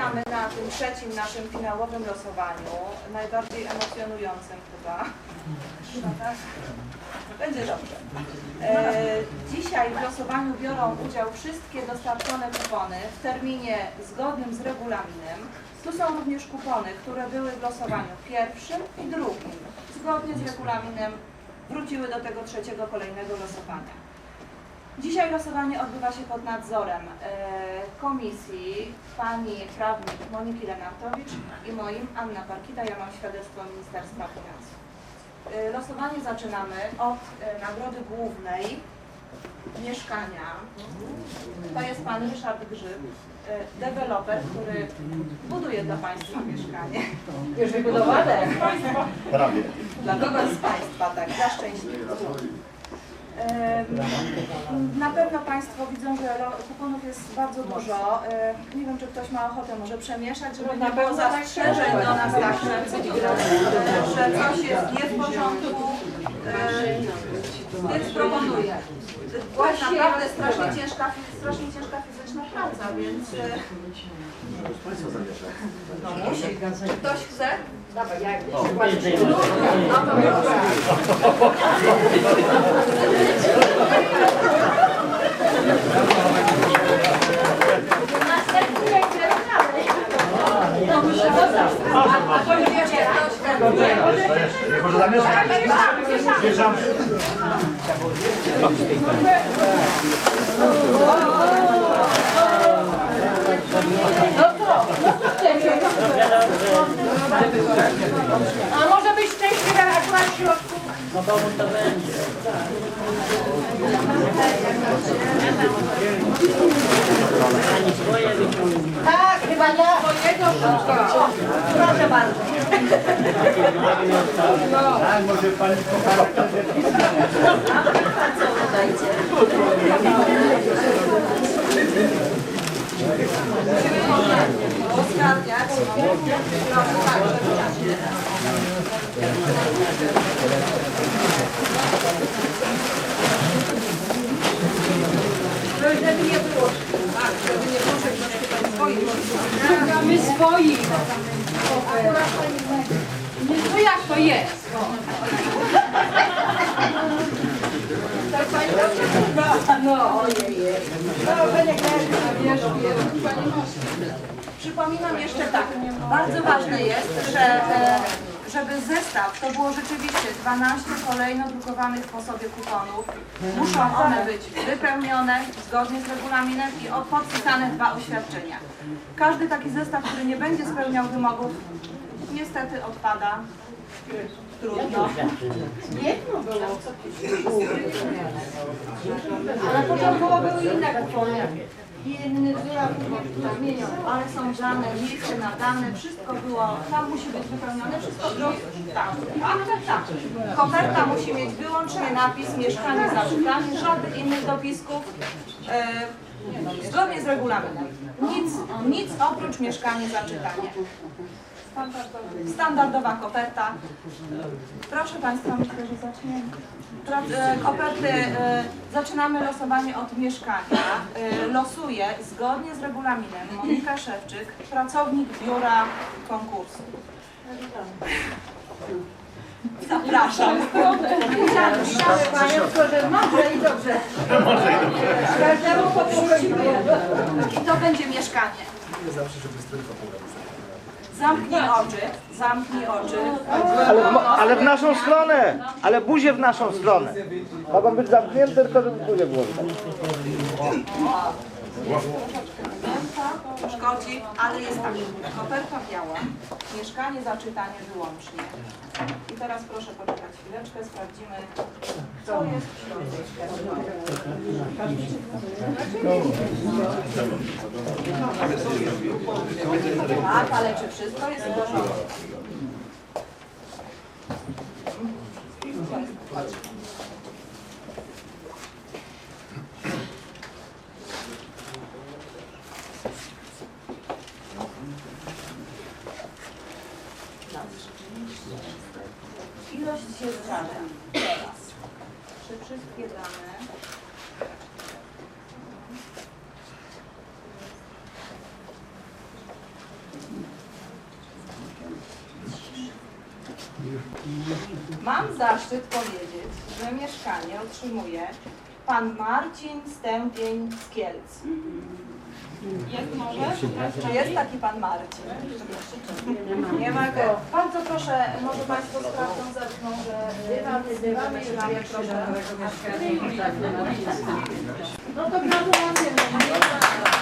Witamy na tym trzecim naszym finałowym losowaniu, najbardziej emocjonującym chyba. No tak? Będzie dobrze. E, dzisiaj w losowaniu biorą udział wszystkie dostarczone kupony w terminie zgodnym z regulaminem. Tu są również kupony, które były w losowaniu pierwszym i drugim. Zgodnie z regulaminem wróciły do tego trzeciego kolejnego losowania. Dzisiaj losowanie odbywa się pod nadzorem e, komisji pani prawnik Moniki Lenartowicz i moim Anna Parkita. Ja mam świadectwo Ministerstwa Finansów. E, losowanie zaczynamy od e, nagrody głównej mieszkania. To jest pan Ryszard Grzyb, deweloper, który buduje dla Państwa mieszkanie. Już wybudowane. Prawie. Dla kogoś z Państwa, tak, dla szczęśliwych. Na pewno Państwo widzą, że kuponów jest bardzo dużo. E, Nie wiem, czy ktoś ma ochotę może przemieszać, żeby nie było zastrzeżeń do nas tak, że, e, że coś jest nie w porządku. E, Więc proponuję. To jest naprawdę strasznie ciężka, strasznie ciężka fizyczna praca, więc e, no musi. Ktoś chce? Dawaj, jak Nie może zamieszać. Mieszam. A może być szczęśliwa akurat w środku? Tak, chyba ja. Proszę bardzo. Tak, może pani. Proszę także. Żeby nie było. Tak, żeby nie było, że ktoś tutaj swoich. My swoi. No jak to jest? No, ojej. Przypominam jeszcze tak, bardzo ważne jest, że e, żeby zestaw to było rzeczywiście 12 kolejno drukowanych w sposobie kuponów. Muszą one być wypełnione zgodnie z regulaminem i o- podpisane dwa oświadczenia. Każdy taki zestaw, który nie będzie spełniał wymogów, niestety odpada. Trudno. Ale początkowo były inne kupony. Inny wyrok zmieniony. ale są dane, miejsce nadane, wszystko było, tam musi być wypełnione, wszystko było, tak, tak, tak. Koperta musi mieć wyłącznie napis mieszkanie zaczytanie, żadnych innych dopisków, e, zgodnie z regulaminem. Nic, nic oprócz mieszkanie zaczytanie. Standardowa koperta. Proszę Państwa, myślę, że zaczniemy. E, Koperty, e, zaczynamy losowanie od mieszkania. E, Losuje zgodnie z regulaminem Monika Szewczyk, pracownik biura konkursu. Zapraszam. Chciałam panią, tylko że może i dobrze. Każdemu po. I to będzie mieszkanie. Zamknij oczy, zamknij oczy. Ale w, ale w naszą stronę! Ale buzie w naszą stronę. Mogą być zamknięte, tylko żeby buzie było. Szkodzi, ale jest tak. Koperta biała, mieszkanie zaczytanie wyłącznie. I teraz proszę poczekać chwileczkę, sprawdzimy, co jest w środku. Tak, ale czy wszystko jest w porządku? Ilość się zdarza. Teraz. Czy wszystkie dane Mam zaszczyt powiedzieć, że mieszkanie otrzymuje pan Marcin Stępień z Kielc. Jest może? Czy jest taki pan Marcin? Nie ma go. Bardzo proszę, może Państwo z prawdą zerkną, że y, dywany, dywany się nam proszę. No to gratulacje.